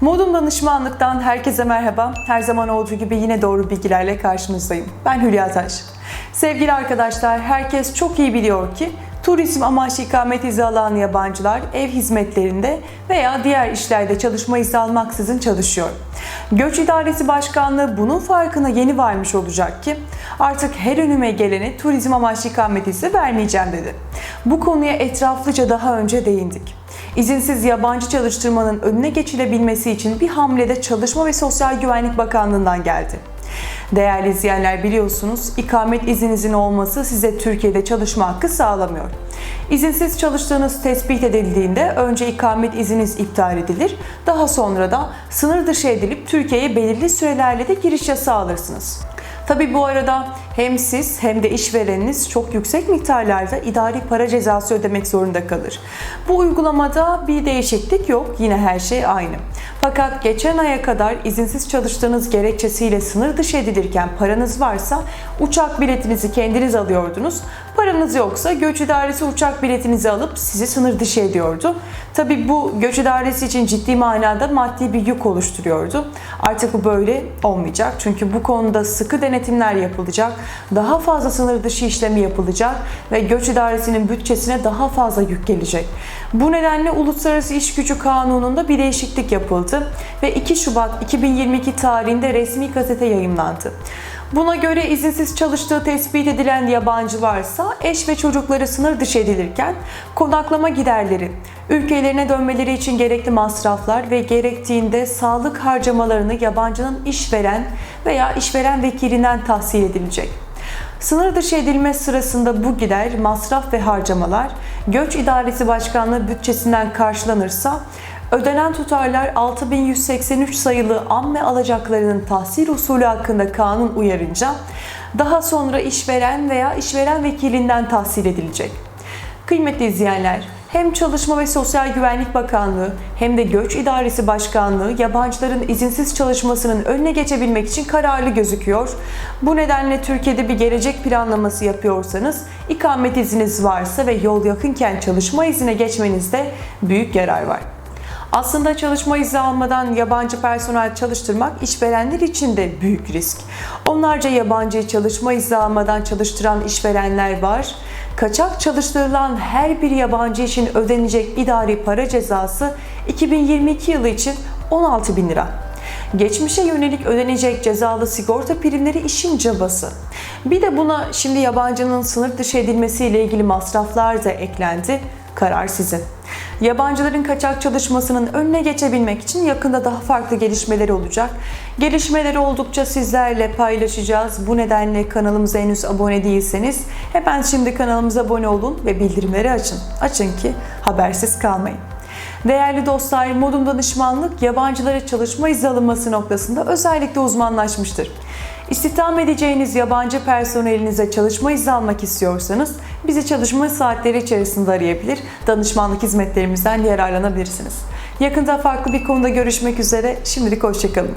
Modum Danışmanlık'tan herkese merhaba. Her zaman olduğu gibi yine doğru bilgilerle karşınızdayım. Ben Hülya Taş. Sevgili arkadaşlar, herkes çok iyi biliyor ki turizm amaçlı ikamet izni alan yabancılar ev hizmetlerinde veya diğer işlerde çalışma izni almaksızın çalışıyor. Göç İdaresi Başkanlığı bunun farkına yeni varmış olacak ki artık her önüme geleni turizm amaçlı ikamet izni vermeyeceğim dedi. Bu konuya etraflıca daha önce değindik. İzinsiz yabancı çalıştırmanın önüne geçilebilmesi için bir hamlede Çalışma ve Sosyal Güvenlik Bakanlığı'ndan geldi. Değerli izleyenler biliyorsunuz ikamet izninizin olması size Türkiye'de çalışma hakkı sağlamıyor. İzinsiz çalıştığınız tespit edildiğinde önce ikamet izniniz iptal edilir. Daha sonra da sınır dışı edilip Türkiye'ye belirli sürelerle de giriş yasağı alırsınız. Tabi bu arada hem siz hem de işvereniniz çok yüksek miktarlarda idari para cezası ödemek zorunda kalır. Bu uygulamada bir değişiklik yok. Yine her şey aynı. Fakat geçen aya kadar izinsiz çalıştığınız gerekçesiyle sınır dışı edilirken paranız varsa uçak biletinizi kendiniz alıyordunuz. Paranız yoksa göç idaresi uçak biletinizi alıp sizi sınır dışı ediyordu. Tabi bu göç idaresi için ciddi manada maddi bir yük oluşturuyordu. Artık bu böyle olmayacak. Çünkü bu konuda sıkı denetimler yapılacak. Daha fazla sınır dışı işlemi yapılacak ve göç idaresinin bütçesine daha fazla yük gelecek. Bu nedenle Uluslararası İş Gücü Kanunu'nda bir değişiklik yapıldı ve 2 Şubat 2022 tarihinde resmi gazete yayımlandı. Buna göre izinsiz çalıştığı tespit edilen yabancı varsa eş ve çocukları sınır dışı edilirken konaklama giderleri, ülkelerine dönmeleri için gerekli masraflar ve gerektiğinde sağlık harcamalarını yabancının işveren veya işveren vekilinden tahsil edilecek. Sınır dışı edilme sırasında bu gider, masraf ve harcamalar Göç İdaresi Başkanlığı bütçesinden karşılanırsa ödenen tutarlar 6183 sayılı amme alacaklarının tahsil usulü hakkında kanun uyarınca daha sonra işveren veya işveren vekilinden tahsil edilecek. Kıymetli izleyenler, hem Çalışma ve Sosyal Güvenlik Bakanlığı hem de Göç İdaresi Başkanlığı yabancıların izinsiz çalışmasının önüne geçebilmek için kararlı gözüküyor. Bu nedenle Türkiye'de bir gelecek planlaması yapıyorsanız, ikamet izniniz varsa ve yol yakınken çalışma iznine geçmenizde büyük yarar var. Aslında çalışma izni almadan yabancı personel çalıştırmak işverenler için de büyük risk. Onlarca yabancıyı çalışma izni almadan çalıştıran işverenler var. Kaçak çalıştırılan her bir yabancı için ödenecek idari para cezası 2022 yılı için 16 bin lira. Geçmişe yönelik ödenecek cezalı sigorta primleri işin cabası. Bir de buna şimdi yabancının sınır dışı edilmesiyle ilgili masraflar da eklendi. Karar sizin. Yabancıların kaçak çalışmasının önüne geçebilmek için yakında daha farklı gelişmeler olacak. Gelişmeleri oldukça sizlerle paylaşacağız. Bu nedenle kanalımıza henüz abone değilseniz hemen şimdi kanalımıza abone olun ve bildirimleri açın. Açın ki habersiz kalmayın. Değerli dostlar, Modum Danışmanlık yabancılara çalışma izni alınması noktasında özellikle uzmanlaşmıştır. İstihdam edeceğiniz yabancı personelinize çalışma izni almak istiyorsanız bizi çalışma saatleri içerisinde arayabilir, danışmanlık hizmetlerimizden yararlanabilirsiniz. Yakında farklı bir konuda görüşmek üzere, şimdilik hoşçakalın.